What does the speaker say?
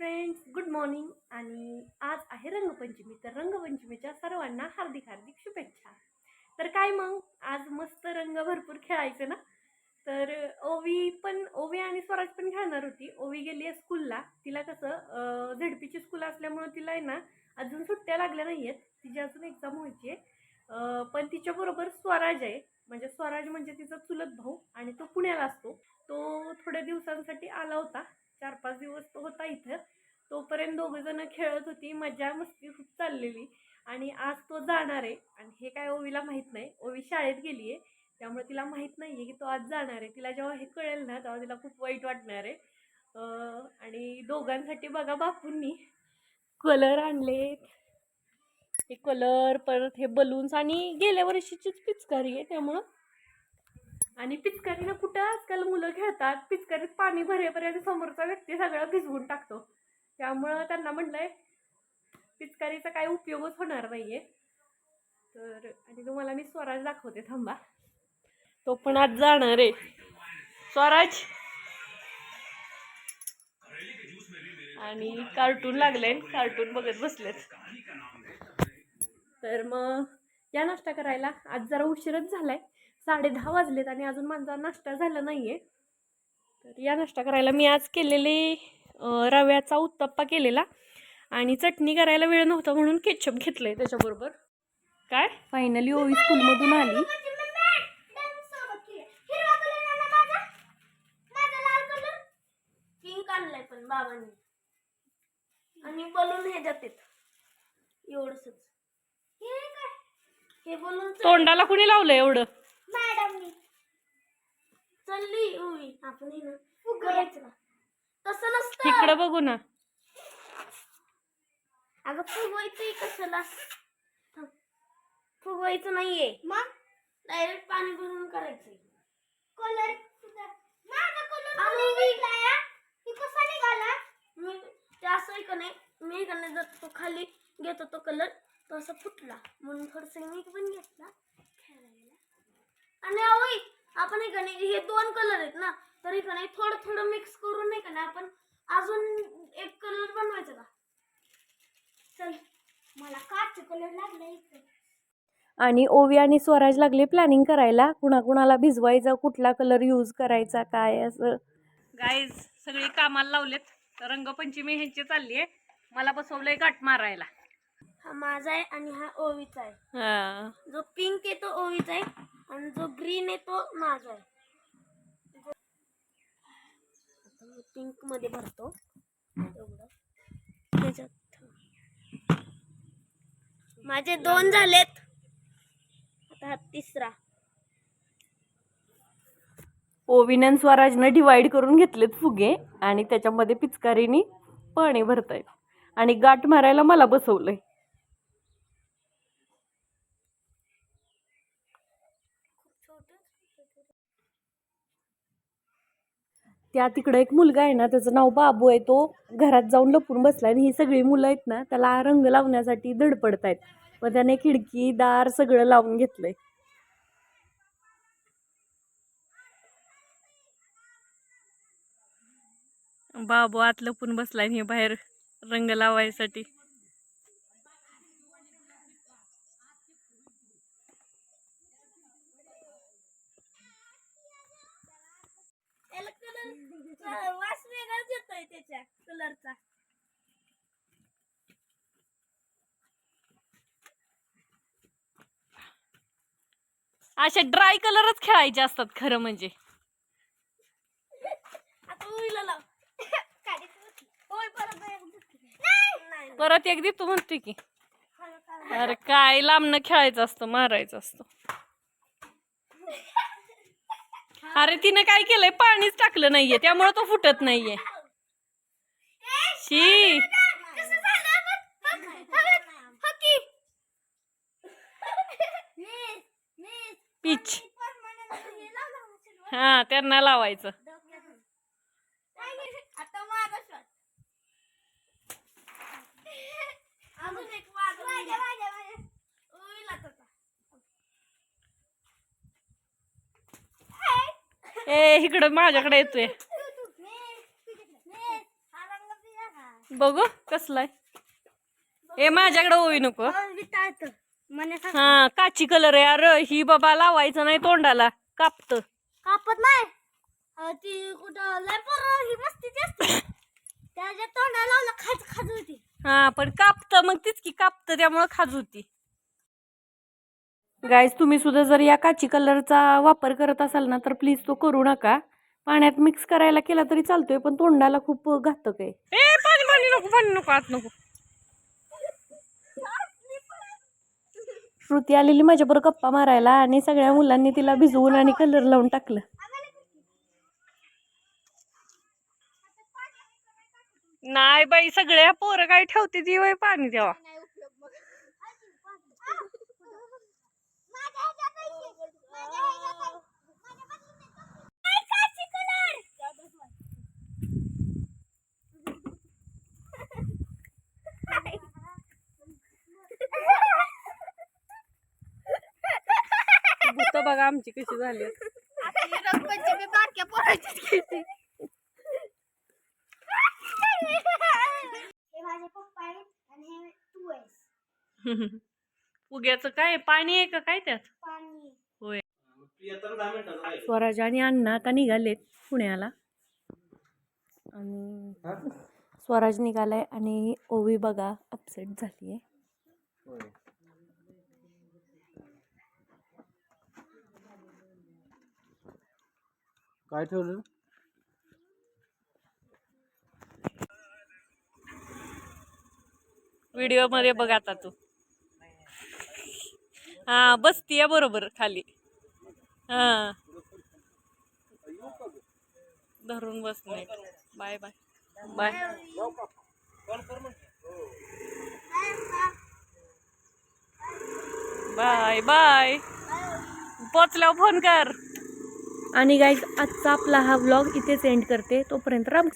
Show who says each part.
Speaker 1: Friends good morning आणि आज आहे रंगपंचमी तर रंगपंचमीच्या सर्वांना हार्दिक हार्दिक शुभेच्छा. तर काय मग? आज मस्त रंग भरपूर खेळायचे ना? तर ओवी पण ओवी आणि स्वराज पण खेळणार होती. ओवी गेली आहे स्कूलला तिला कसं झेडपीची स्कूल असल्यामुळं तिला आहे ना अजून सुट्ट्या लागल्या नाही आहेत तिची अजून एक्झाम व्हायची आहे. पण तिच्याबरोबर स्वराज आहे. म्हणजे स्वराज म्हणजे तिचा चुलत भाऊ आणि तो पुण्याला असतो. तो थोड्या दिवसांसाठी आला होता. चार पाच होता इथं. तोपर्यंत दोघं जण खेळत होती मजा मस्ती खूप चाललेली. आणि आज तो जाणार आहे. आणि हे काय ओवीला माहीत नाही. ओवी शाळेत गेली आहे त्यामुळे तिला माहीत नाही आहे की तो आज जाणार आहे. तिला जेव्हा हे कळेल ना तेव्हा तिला खूप वाईट वाटणार आहे. आणि दोघांसाठी बघा बापूंनी. कलर आणलेत. हे कलर परत हे बलून्स आणि गेल्या वर्षीचीच पिचकारी आहे त्यामुळं. आणि पिचकारीनं कुठं आजकाल मुलं खेळतात पिचकारीत पाणी भरेपर्यंत समोरचा व्यक्ती सगळं भिजवून टाकतो. त्यामुळं त्यांना म्हटलंय पिचकारीचा काही उपयोगच होणार नाहीये. तर आणि तुम्हाला मी स्वराज दाखवते थांबा. तो पण आज जाणार आहे. स्वराज! आणि कार्टून लागले कार्टून बघत बसलेत. तर मग या नाश्ता करायला. आज जरा उशीरच झालाय. साडे दहा वाजलेत आणि अजून माझा नाश्ता झाला नाहीये. तर या नाश्ता करायला मी आज केलेले रव्याचा उत्तप्पा केलेला आणि चटणी करायला वेळ नव्हता म्हणून केचप घेतलंय त्याच्याबरोबर. काय? फायनली ओवी स्कूलमधून आली.
Speaker 2: पिंक आणलाय पण बाबांनी. आणि बलून हे जातात. एवढच. हे काय? हे बलून
Speaker 1: तोंडाला कुणी लावलं एवढं?
Speaker 2: चालली. उई आपण हे ना. ना तसं नसतं.
Speaker 1: इकडं बघू ना.
Speaker 2: अगं फुगवायचंय कशाला? थांब. फुगवायचं नाहीये. मग? डायरेक्ट पाणी भरून करायचंय. कलर माझा कलर कसा निघाला? मी ते असं आहे का नाही. मी का नाही जर तो खाली घेतो तो कलर तो असा फुटला. म्हणून थोडस मी पण घेतला. खेळायला. आणि आवई आपण हे का नाही हे दोन कलर आहेत ना. तर का नाही थोडं थोडं मिक्स करून नाही का नाही आपण अजून एक कलर बनवायचा का? चल मला काच कलर लागला इथे.
Speaker 1: आणि ओवी आणि स्वराज लागले प्लॅनिंग करायला. कुणाकुणाला भिजवायचा कुठला कलर यूज करायचा काय असं. गाईज सगळी कामाला लावलेत. तर रंगपंचमी ह्यांची चालली आहे. मला बसवलंय गाठ मारायला.
Speaker 2: हा माझा आहे आणि हा ओवीचा आहे.
Speaker 1: हा.
Speaker 2: जो पिंक आहे तो ओवीचा आहे. आणि जो ग्रीन आहे तो माझा आहे. आता मी पिंकमध्ये भरतो. एवढं. त्याच्यात माझे दोन झालेत. आता हा तिसरा.
Speaker 1: ओवीन आणि स्वराजनं डिवाइड करून घेतलेत फुगे आणि त्याच्यामध्ये पिचकारीनी पाणी भरतायत आणि गाठ मारायला मला बसवलंय. त्या तिकडं एक मुलगा आहे ना त्याचं नाव बाबू आहे तो घरात जाऊन लपून बसलाय आणि ही सगळी मुलं आहेत ना त्याला रंग लावण्यासाठी धडपडत आहेत मग त्याने खिडकी दार सगळं लावून घेतलंय. बाबू आत लपून बसलाय हे बाहेर रंग लावायसाठी
Speaker 2: याला कलर वास वेगळाच येतोय त्याच्या कलरचा
Speaker 1: असे ड्राय कलरच खेळायचे असतात खरं म्हणजे.
Speaker 2: परत
Speaker 1: एकदी तू म्हणते की. अरे काय लांबनं खेळायचं असतं मारायचं असतं. अरे तिने काय केलंय? पाणीच टाकलं नाहीये त्यामुळे तो फुटत नाहीये. शी
Speaker 2: कसं झालं बघ, बघ, बघ, हकी. नीट,
Speaker 1: पीच
Speaker 2: हे.
Speaker 1: हा त्यांना लावायचं. ए इकडं माझ्याकडे येतोय? बघू कसलाय ए माझ्याकडे होई नको हा काची कलर आहे. अरे ही बाबा लावायचं नाही तोंडाला. कापत.
Speaker 2: कापत नाही? अं, ती कुठं लय पोरं ही मस्तीची असते त्याच्या तोंडाला लावलं खाज खाज होती.
Speaker 1: हा पण कापत. मग तीच की कापत त्यामुळे खाज होती. गाईज तुम्ही सुद्धा जर या काची कलरचा वापर करत असाल ना तर प्लीज तो करू नका. पाण्यात मिक्स करायला केला तरी चालतोय पण तोंडाला खूप घातक आहे. पाणी नको पाणी नको आत नको. श्रुती आलेली माझ्याबरोबर गप्पा मारायला आणि सगळ्या मुलांनी तिला भिजवून आणि कलर लावून टाकलं. नाही बाई सगळ्या पोरं काय ठेवते ती वय पाणी तेव्हा. बघा आमची कशी झाली.
Speaker 2: हे हे
Speaker 1: फुग्याचं काय? पाणी आहे का? काय त्यात?
Speaker 2: पाणी.
Speaker 1: होय. स्वराज आणि अण्णा आता निघालेत पुण्याला. आणि स्वराज निघालाय आणि ओवी बघा अपसेट झाली आहे
Speaker 3: काय ठेवलं?
Speaker 1: व्हिडिओमध्ये बघ आता तू. हा बसतीय बरोबर खाली. हा. धरून बस नाही. Bye bye bye bye bye पोचल्यावर फोन कर. आणि गाईज आजचा आपला हा व्लॉग इथेच एंड करते. तोपर्यंत राम